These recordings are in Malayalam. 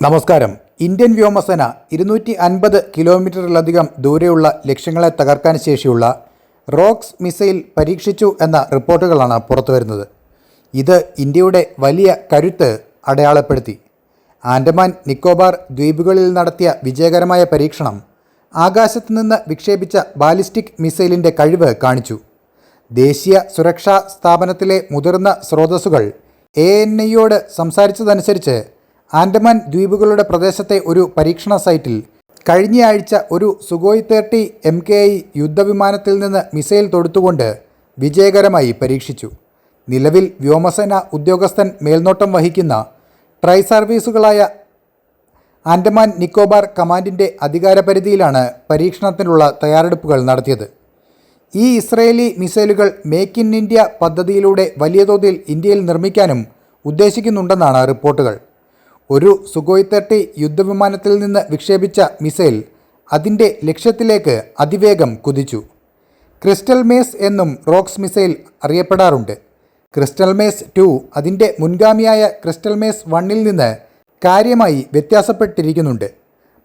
നമസ്കാരം. ഇന്ത്യൻ വ്യോമസേന ഇരുന്നൂറ്റി അൻപത് കിലോമീറ്ററിലധികം ദൂരെയുള്ള ലക്ഷ്യങ്ങളെ തകർക്കാൻ ശേഷിയുള്ള റോക്സ് മിസൈൽ പരീക്ഷിച്ചു എന്ന റിപ്പോർട്ടുകളാണ് പുറത്തുവരുന്നത്. ഇത് ഇന്ത്യയുടെ വലിയ കരുത്ത് അടയാളപ്പെടുത്തി. ആൻഡമാൻ നിക്കോബാർ ദ്വീപുകളിൽ നടത്തിയ വിജയകരമായ പരീക്ഷണം ആകാശത്തു നിന്ന് വിക്ഷേപിച്ച ബാലിസ്റ്റിക് മിസൈലിന്റെ കഴിവ് കാണിച്ചു. ദേശീയ സുരക്ഷാ സ്ഥാപനത്തിലെ മുതിർന്ന സ്രോതസ്സുകൾ എ എൻ ഐയോട് സംസാരിച്ചതനുസരിച്ച് ആൻഡമാൻ ദ്വീപുകളുടെ പ്രദേശത്തെ ഒരു പരീക്ഷണ സൈറ്റിൽ കഴിഞ്ഞയാഴ്ച ഒരു Sukhoi thirty M K I യുദ്ധവിമാനത്തിൽ നിന്ന് മിസൈൽ തൊടുത്തുകൊണ്ട് വിജയകരമായി പരീക്ഷിച്ചു. നിലവിൽ വ്യോമസേന ഉദ്യോഗസ്ഥൻ മേൽനോട്ടം വഹിക്കുന്ന ട്രൈ സർവീസുകളായ ആൻഡമാൻ നിക്കോബാർ കമാൻഡിന്റെ അധികാരപരിധിയിലാണ് പരീക്ഷണത്തിനുള്ള തയ്യാറെടുപ്പുകൾ നടത്തിയത്. ഈ ഇസ്രയേലി മിസൈലുകൾ മേക്ക് ഇൻ ഇന്ത്യ പദ്ധതിയിലൂടെ വലിയ തോതിൽ ഇന്ത്യയിൽ നിർമ്മിക്കാനും ഉദ്ദേശിക്കുന്നുണ്ടെന്നാണ് റിപ്പോർട്ടുകൾ. ഒരു സുഗോയ് തേർട്ടി യുദ്ധവിമാനത്തിൽ നിന്ന് വിക്ഷേപിച്ച മിസൈൽ അതിന്റെ ലക്ഷ്യത്തിലേക്ക് അതിവേഗം കുതിച്ചു. ക്രിസ്റ്റൽ മേസ് എന്നും റോക്സ് മിസൈൽ അറിയപ്പെടാറുണ്ട്. ക്രിസ്റ്റൽ മേസ് ടു അതിന്റെ മുൻഗാമിയായ ക്രിസ്റ്റൽ മേസ് വണ്ണിൽ നിന്ന് കാര്യമായി വ്യത്യാസപ്പെട്ടിരിക്കുന്നുണ്ട്.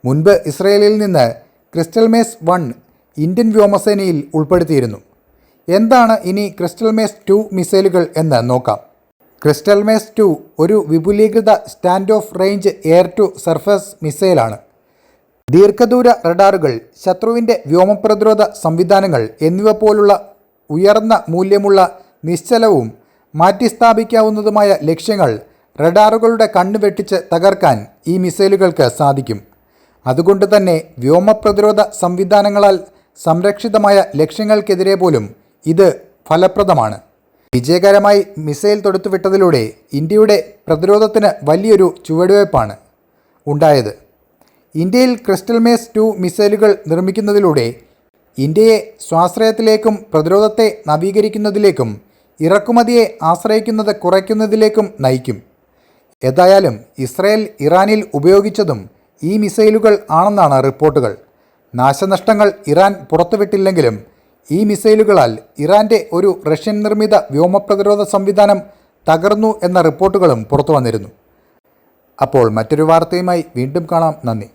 മുൻപ് ഇസ്രയേലിൽ നിന്ന് ക്രിസ്റ്റൽ മേസ് വൺ ഇന്ത്യൻ വ്യോമസേനയിൽ ഉൾപ്പെടുത്തിയിരുന്നു. എന്താണ് ഇനി ക്രിസ്റ്റൽ മേസ് ടു മിസൈലുകൾ എന്ന് നോക്കാം. ക്രിസ്റ്റൽ മേസ് ടു ഒരു വിപുലീകൃത stand off range air to surface മിസൈലാണ്. ദീർഘദൂര റഡാറുകൾ ശത്രുവിന്റെ വ്യോമപ്രതിരോധ സംവിധാനങ്ങൾ എന്നിവ പോലുള്ള ഉയർന്ന മൂല്യമുള്ള നിശ്ചലവും മാറ്റിസ്ഥാപിക്കാവുന്നതുമായ ലക്ഷ്യങ്ങൾ റഡാറുകളുടെ കണ്ണ് വെട്ടിച്ച് തകർക്കാൻ ഈ മിസൈലുകൾക്ക് സാധിക്കും. അതുകൊണ്ട് തന്നെ വ്യോമപ്രതിരോധ സംവിധാനങ്ങളാൽ സംരക്ഷിതമായ ലക്ഷ്യങ്ങൾക്കെതിരെ പോലും ഇത് ഫലപ്രദമാണ്. വിജയകരമായി മിസൈൽ തൊടുത്തുവിട്ടതിലൂടെ ഇന്ത്യയുടെ പ്രതിരോധത്തിന് വലിയൊരു ചുവടുവയ്പ്പാണ് ഉണ്ടായത്. ഇന്ത്യയിൽ ക്രിസ്റ്റൽ മേസ് ടു മിസൈലുകൾ നിർമ്മിക്കുന്നതിലൂടെ ഇന്ത്യയെ സ്വാശ്രയത്തിലേക്കും പ്രതിരോധത്തെ നവീകരിക്കുന്നതിലേക്കും ഇറക്കുമതിയെ ആശ്രയിക്കുന്നത് കുറയ്ക്കുന്നതിലേക്കും നയിക്കും. ഏതായാലും ഇസ്രയേൽ ഇറാനിൽ ഉപയോഗിച്ചതും ഈ മിസൈലുകൾ ആണെന്നാണ് റിപ്പോർട്ടുകൾ. നാശനഷ്ടങ്ങൾ ഇറാൻ പുറത്തുവിട്ടില്ലെങ്കിലും ഈ മിസൈലുകളാൽ ഇറാന്റെ ഒരു റഷ്യൻ നിർമ്മിത വ്യോമപ്രതിരോധ സംവിധാനം തകർന്നു എന്ന റിപ്പോർട്ടുകളും പുറത്തു വന്നിരുന്നു. അപ്പോൾ മറ്റൊരു വാർത്തയുമായി വീണ്ടും കാണാം. നന്ദി.